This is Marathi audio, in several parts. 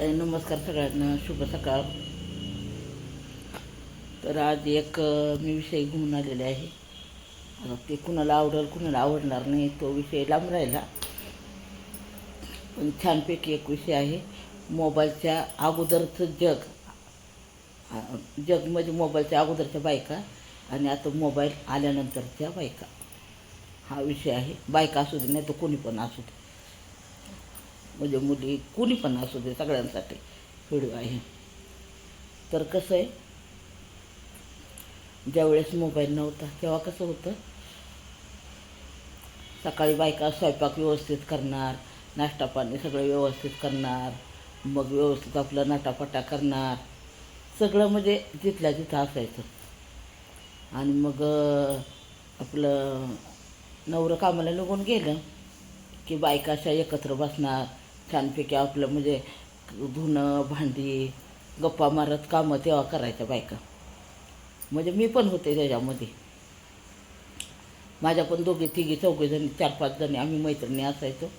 नमस्कार सगळ्यांना. शुभ सकाळ. तर आज एक मी विषय घेऊन आलेले आहे. आता ते कुणाला आवडेल कुणाला आवडणार नाही तो विषय लांब राहिला. पण छानपैकी एक विषय आहे. मोबाईलच्या अगोदरचं जग. जग म्हणजे मोबाईलच्या अगोदरच्या बायका आणि आता मोबाईल आल्यानंतरच्या बायका. हा विषय आहे. बायका असू दे नाही तर कोणी पण असू दे. म्हणजे मुली कुणी पण असू दे सगळ्यांसाठी व्हिडिओ आहे. तर कसं आहे? ज्यावेळेस मोबाईल नव्हता तेव्हा कसं होतं? सकाळी बायका स्वयंपाक व्यवस्थित करणार नाश्ता पाणी सगळं व्यवस्थित करणार मग व्यवस्थित आपलं नाटापाटा करणार सगळं म्हणजे जिथल्या तिथं असायचं. आणि मग आपलं नवरं कामाला निघून गेलं की बायका अशा एकत्र बसणार छानपैकी आपलं म्हणजे धुणं भांडी गप्पा मारत कामं तेव्हा करायच्या बायका. म्हणजे मी पण होते त्याच्यामध्ये. माझ्या पण दोघे तिघी चौघेजणी चार पाच जणी आम्ही मैत्रिणी असायचो.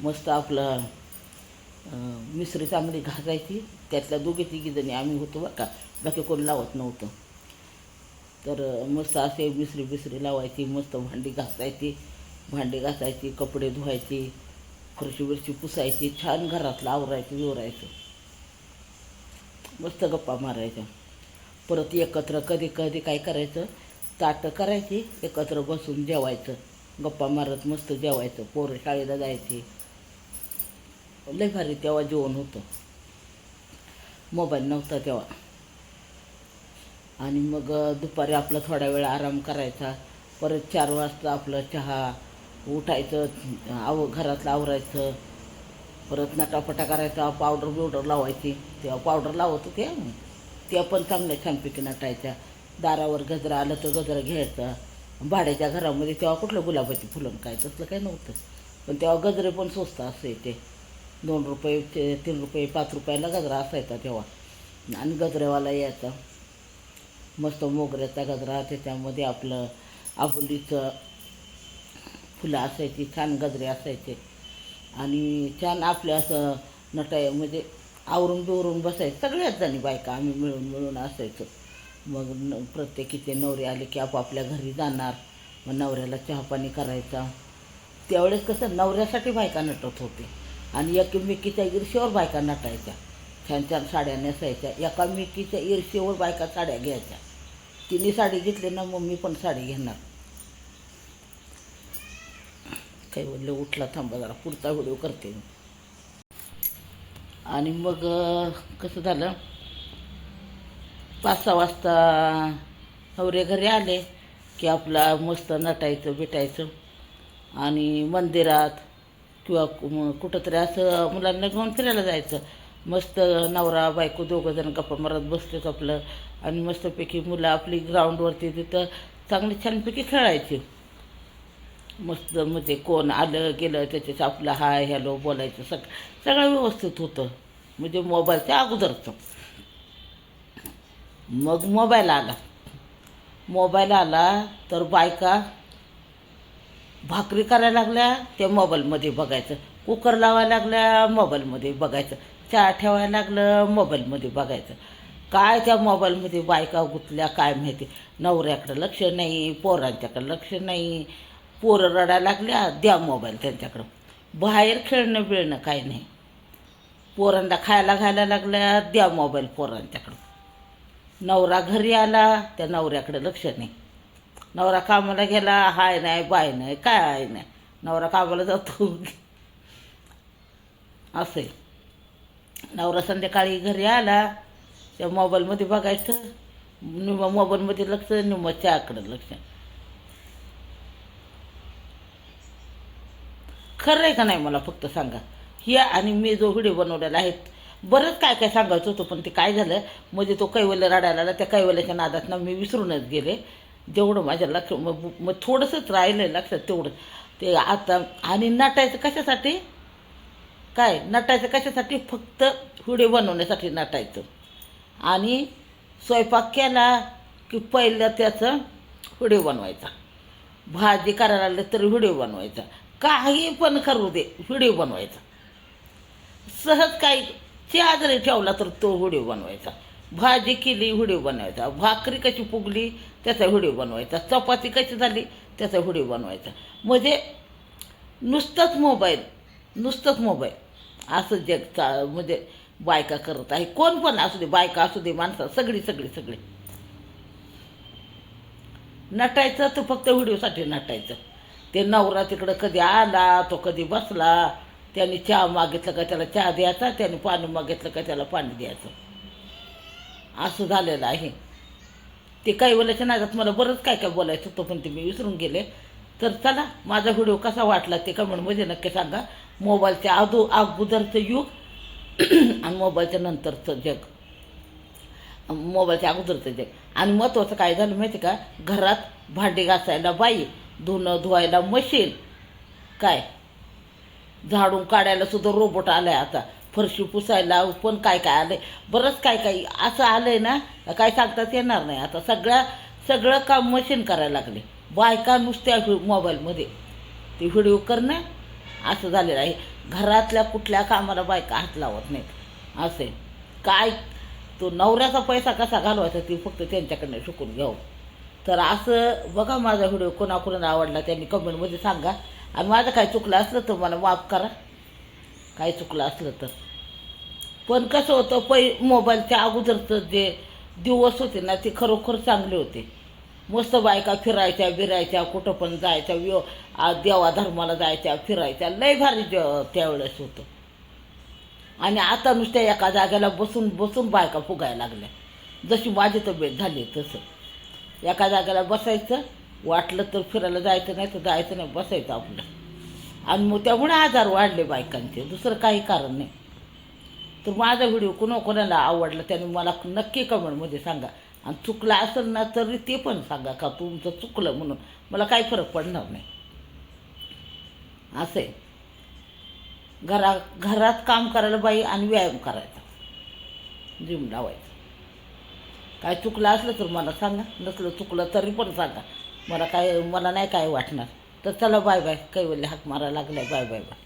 मस्त आपलं मिसरी चांगली घासायची. त्यातल्या दोघे तिघी जणी आम्ही होतो बरं का. बाकी कोण लावत नव्हतं. तर मस्त असे मिसरी बिसरी लावायची मस्त भांडी घासायची. भांडी घासायची कपडे धुवायची. फरशी पुसायची छान घरातलं आवरायचं विवरायचं मस्त गप्पा मारायच्या. परत एकत्र कधी कधी काय करायचं? ताटं करायची एकत्र बसून जेवायचं. गप्पा मारत मस्त जेवायचं. पोरं शाळेला जायची. लय भारी तेव्हा जेवण होतं. मोबाईल नव्हता तेव्हा. आणि मग दुपारी आपला थोडा वेळ आराम करायचा. परत चार वाजता आपलं चहा उठायचं आव घरातलं आवरायचं परत नटापटा करायचा पावडर बिवडर लावायची. तेव्हा पावडर लावत होते आम्ही त्या पण चांगल्या छानपैकी नटायच्या. दारावर गजरा आलं तर गजरा घ्यायचा. भाड्याच्या घरामध्ये तेव्हा कुठलं गुलाबाची फुलं काय तसलं काही नव्हतं. पण तेव्हा गजरे पण स्वस्त असायचे. दोन रुपये ते तीन रुपये पाच रुपयाला गजरा असायचा तेव्हा. आणि गजरेवाला यायचा. मस्त मोगऱ्याचा गजरा त्याच्यामध्ये आपलं आबोलीचं फुलं असायची छान गजरे असायचे. आणि छान आपले असं नटाय म्हणजे आवरून बिवरून बसायचं. सगळ्याच जणी बायका आम्ही मिळून मिळून असायचो. मग न प्रत्येकीचे नवरे आले की आपापल्या घरी जाणार. मग नवऱ्याला चहापाणी करायचा. त्यावेळेस कसं नवऱ्यासाठी बायका नटत होते. आणि एकमेकीच्या ईर्षेवर बायका नटायच्या. छान छान साड्या नेसायच्या. एकामेकीच्या ईर्षेवर बायका साड्या घ्यायच्या. तिने साडी घेतली ना मग मी पण साडी घेणार. काही म्हणलं उठला थांबा जरा पुढचा व्हिडिओ करते मी. आणि मग कसं झालं? पाच सहा वाजता नवरे घरी आले की आपला मस्त नटायचं भेटायचं आणि मंदिरात किंवा कु- कुठंतरी असं मुलांना घेऊन फिरायला जायचं. मस्त नवरा बायको दोघं जण गप्पा मारत बसतेच आपलं आणि मस्तपैकी मुलं आपली ग्राउंडवरती तिथं चांगली छानपैकी खेळायची. मस्त म्हणजे कोण आलं गेलं त्याच्यात आपलं हाय हॅलो बोलायचं सग सगळं व्यवस्थित होतं. म्हणजे मोबाईलच्या अगोदरचं. मग मोबाईल आला. मोबाईल आला तर बायका भाकरी करायला लागल्या त्या मोबाईलमध्ये बघायचं. कुकर लावायला लागल्या मोबाईलमध्ये बघायचं. चहा ठेवायला लागलं मोबाईलमध्ये बघायचं. काय त्या मोबाईलमध्ये बायका गुतल्या काय माहिती. नवऱ्याकडं लक्ष नाही पोरांच्याकडं लक्ष नाही. पोरं रडायला लागल्या द्या मोबाईल त्यांच्याकडं. बाहेर खेळणं बिळणं काय नाही. पोरांना खायला घायला लागल्या द्या मोबाईल पोरांच्याकडं. नवरा घरी आला त्या नवऱ्याकडे लक्ष नाही. नवरा कामाला गेला हाय नाही बाय नाही काय आहे नाही. नवरा कामाला जातो. असं आहे. नवरा संध्याकाळी घरी आला त्या मोबाईलमध्ये बघायचं निम मोबाईलमध्ये लक्ष निम चहाकडं लक्ष. खरं आहे का नाही मला फक्त सांगा? या आणि मी जो व्हिडिओ बनवलेला आहे बरंच काय काय सांगायचं होतं पण ते काय झालं? म्हणजे तो कैवल्य रडायला आला त्या कैवल्याच्या नादातनं मी विसरूनच गेले. जेवढं माझ्या लक्ष मग मग थोडंसंच राहिलं लक्षात तेवढं. ते आता आणि नटायचं कशासाठी? काय? नटायचं कशासाठी? फक्त व्हिडिओ बनवण्यासाठी नटायचं. आणि स्वयंपाक केला की पहिलं त्याचं व्हिडिओ बनवायचा. भाजी करायला लागलं तर व्हिडिओ बनवायचा. काही पण करू दे व्हिडिओ बनवायचा. सहज काही चहा जरी ठेवला तर तो व्हिडिओ बनवायचा. भाजी केली व्हिडिओ बनवायचा. भाकरी कशी फुगली त्याचा व्हिडिओ बनवायचा. चपाती कशी झाली त्याचा व्हिडिओ बनवायचा. म्हणजे नुसतंच मोबाईल नुसतंच मोबाईल. असं जग चा म्हणजे बायका करत आहे. कोण पण असू दे बायका असू दे माणसं सगळी सगळी सगळी. नटायचं तर फक्त व्हिडिओसाठी नटायचं. ते नवरा तिकडं कधी आला तो कधी बसला त्याने चहा मागितलं का त्याला चहा द्यायचा त्याने पाणी मागितलं का त्याला पाणी द्यायचं. असं झालेलं आहे. ते काही बोलायचं नाही जात मला बरंच काय काय बोलायचं होतं पण ते मी विसरून गेले. तर चला माझा व्हिडिओ कसा वाटला ते कमेंटमध्ये नक्की सांगा. मोबाईलच्या अदो अगोदरचं युग आणि मोबाईलच्या नंतरचं जग. मोबाईलच्या अगोदरचं जग. आणि महत्त्वाचं काय झालं माहिती का? घरात भांडी घासायला बाई धुणं धुवायला मशीन. काय? झाडून काढायला सुद्धा रोबोट आलाय आता. फरशी पुसायला पण काय काय आलंय? बरंच काय काय असं आलंय ना काय सांगताच येणार नाही. आता सगळ्या सगळं काम मशीन करायला लागले. बायका नुसत्या मोबाईलमध्ये ते व्हिडिओ करणं असं झालेलं आहे. घरातल्या कुठल्या कामाला बायका हात लावत नाहीत. असे काय? तो नवऱ्याचा पैसा कसा घालवायचा ते फक्त त्यांच्याकडनं शिकून घ्यावं. तर असं बघा माझा व्हिडिओ कोणाकडून आवडला त्यांनी कमेंटमध्ये सांगा. आणि माझं काय चुकलं असलं तर मला माफ करा. काय चुकलं असलं तर. पण कसं होतं पै मोबाईलच्या अगोदरचं जे दिवस होते ना ते खरोखर चांगले होते. मस्त बायका फिरायच्या बिरायच्या कुठं पण जायच्या व्य देवाधर्माला जायच्या फिरायच्या. लय भारी ज- त्यावेळेस होतं. आणि आता नुसत्या एका जागेला बसून बसून बायका फुगायला लागल्या. जशी माझी तब्येत झाली तसं. एका जागेला बसायचं वाटलं तर फिरायला जायचं नाही तर जायचं नाही बसायचं आपलं. आणि मग त्यामुळे आजार वाढले बायकांचे. दुसरं काही कारण नाही. तर माझा व्हिडिओ कुणा कोणाला आवडला त्याने मला नक्की कमेंटमध्ये सांगा. आणि चुकला असेल ना तरी ते पण सांगा का तुमचं चुकलं म्हणून. मला काही फरक पडणार नाही. असं आहे. घरा घरात काम करायला बाई आणि व्यायाम करायचा. जिम लावायचा. काय चुकलं असलं तर मला सांगा नसलं चुकलं तरी पण सांगा. मला काय मला नाही काय वाटणार. तर चला बाय बाय कैवल्य हाक मारायला लागलाय. Bye bye bye.